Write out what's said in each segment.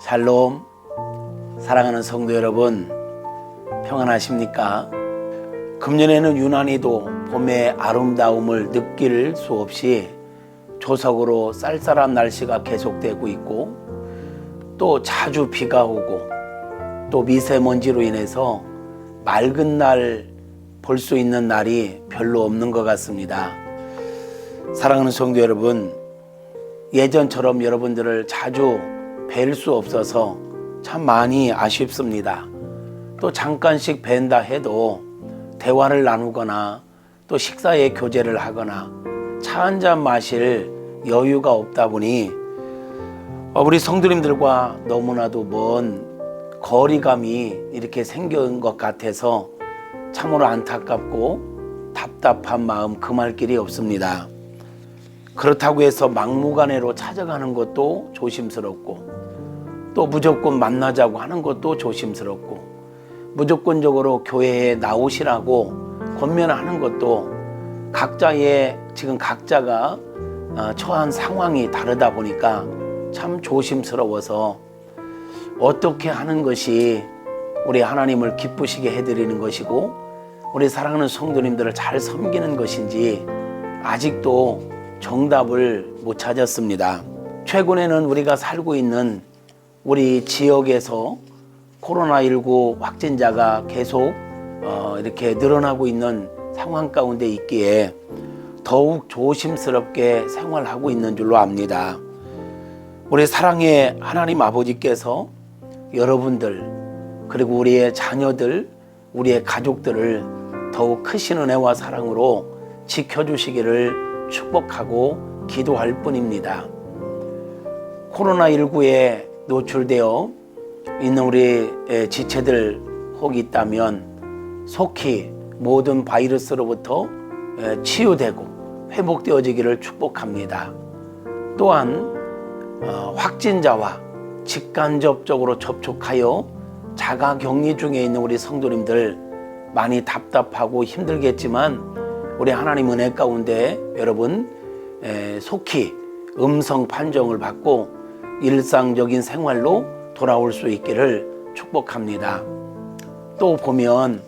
샬롬 사랑하는 성도 여러분 평안하십니까? 금년에는 유난히도 봄의 아름다움을 느낄 수 없이 조석으로 쌀쌀한 날씨가 계속되고 있고 또 자주 비가 오고 또 미세먼지로 인해서 맑은 날 볼 수 있는 날이 별로 없는 것 같습니다. 사랑하는 성도 여러분, 예전처럼 여러분들을 자주 뵐 수 없어서 참 많이 아쉽습니다. 또 잠깐씩 뵌다 해도 대화를 나누거나 또 식사에 교제를 하거나 차 한 잔 마실 여유가 없다 보니 어, 우리 성도님들과 너무나도 먼 거리감이 이렇게 생긴 것 같아서 참으로 안타깝고 답답한 마음 금할 길이 없습니다. 그렇다고 해서 막무가내로 찾아가는 것도 조심스럽고 또 무조건 만나자고 하는 것도 조심스럽고 무조건적으로 교회에 나오시라고 권면하는 것도 각자의 지금 각자가 어, 처한 상황이 다르다 보니까 참 조심스러워서 어떻게 하는 것이 우리 하나님을 기쁘시게 해드리는 것이고 우리 사랑하는 성도님들을 잘 섬기는 것인지 아직도 정답을 못 찾았습니다. 최근에는 우리가 살고 있는 우리 지역에서 코로나19 확진자가 계속 어, 이렇게 늘어나고 있는 상황 가운데 있기에 더욱 조심스럽게 생활하고 있는 줄로 압니다. 우리 사랑의 하나님 아버지께서 여러분들 그리고 우리의 자녀들, 우리의 가족들을 더욱 크신 은혜와 사랑으로 지켜주시기를 축복하고 기도할 뿐입니다. 코로나19에 노출되어 있는 우리 지체들 혹 있다면 속히 모든 바이러스로부터 치유되고 회복되어지기를 축복합니다. 또한 어, 확진자와 직간접적으로 접촉하여 자가 격리 중에 있는 우리 성도님들 많이 답답하고 힘들겠지만 우리 하나님 은혜 가운데 여러분 속히 음성 판정을 받고 일상적인 생활로 돌아올 수 있기를 축복합니다. 또 보면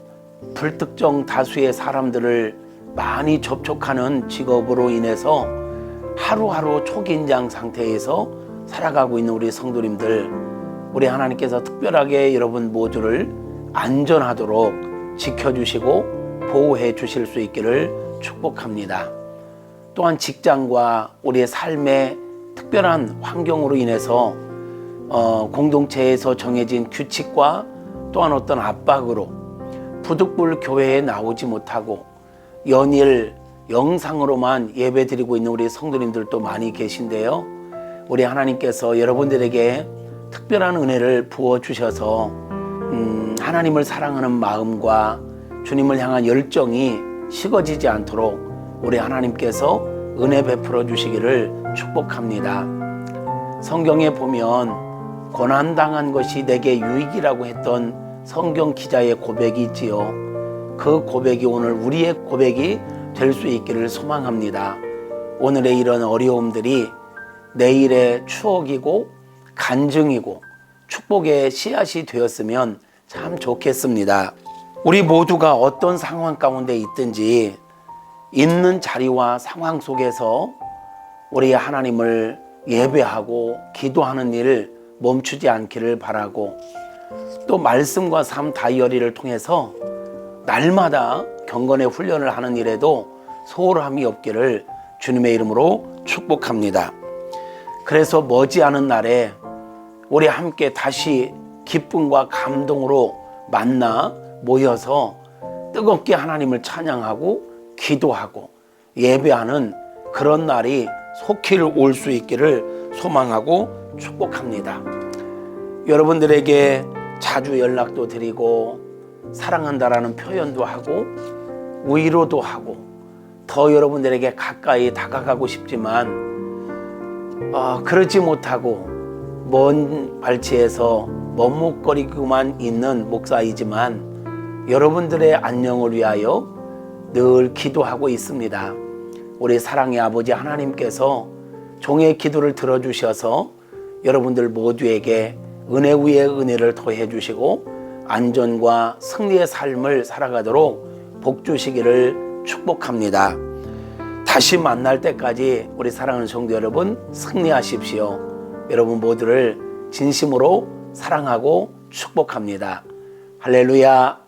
불특정 다수의 사람들을 많이 접촉하는 직업으로 인해서 하루하루 초긴장 상태에서 살아가고 있는 우리 성도님들, 우리 하나님께서 특별하게 여러분 모두를 안전하도록 지켜주시고 보호해 주실 수 있기를 축복합니다. 또한 직장과 우리의 삶의 특별한 환경으로 인해서 어, 공동체에서 정해진 규칙과 또한 어떤 압박으로 부득불 교회에 나오지 못하고 연일 영상으로만 예배 드리고 있는 우리 성도님들도 많이 계신데요. 우리 하나님께서 여러분들에게 특별한 은혜를 부어 주셔서 음, 하나님을 사랑하는 마음과 주님을 향한 열정이 식어지지 않도록 우리 하나님께서 은혜 베풀어 주시기를 축복합니다. 성경에 보면 고난당한 것이 내게 유익이라고 했던 성경 기자의 고백이 있지요. 그 고백이 오늘 우리의 고백이 될 수 있기를 소망합니다. 오늘의 이런 어려움들이 내일의 추억이고 간증이고 축복의 씨앗이 되었으면 참 좋겠습니다. 우리 모두가 어떤 상황 가운데 있든지 있는 자리와 상황 속에서 우리 하나님을 예배하고 기도하는 일을 멈추지 않기를 바라고 또 말씀과 삶 다이어리를 통해서 날마다 경건의 훈련을 하는 일에도 소홀함이 없기를 주님의 이름으로 축복합니다. 그래서 머지않은 날에 우리 함께 다시 기쁨과 감동으로 만나 모여서 뜨겁게 하나님을 찬양하고 기도하고 예배하는 그런 날이 속히 올수 있기를 소망하고 축복합니다. 여러분들에게 자주 연락도 드리고 사랑한다라는 표현도 하고 위로도 하고 더 여러분들에게 가까이 다가가고 싶지만 어, 그러지 못하고 먼 발치에서 머뭇거리고만 있는 목사이지만 여러분들의 안녕을 위하여 늘 기도하고 있습니다. 우리 사랑의 아버지 하나님께서 종의 기도를 들어주셔서 여러분들 모두에게 은혜 위에 은혜를 더해 주시고 안전과 승리의 삶을 살아가도록 복 주시기를 축복합니다. 다시 만날 때까지 우리 사랑하는 성도 여러분 승리하십시오. 여러분 모두를 진심으로 사랑하고 축복합니다. 할렐루야.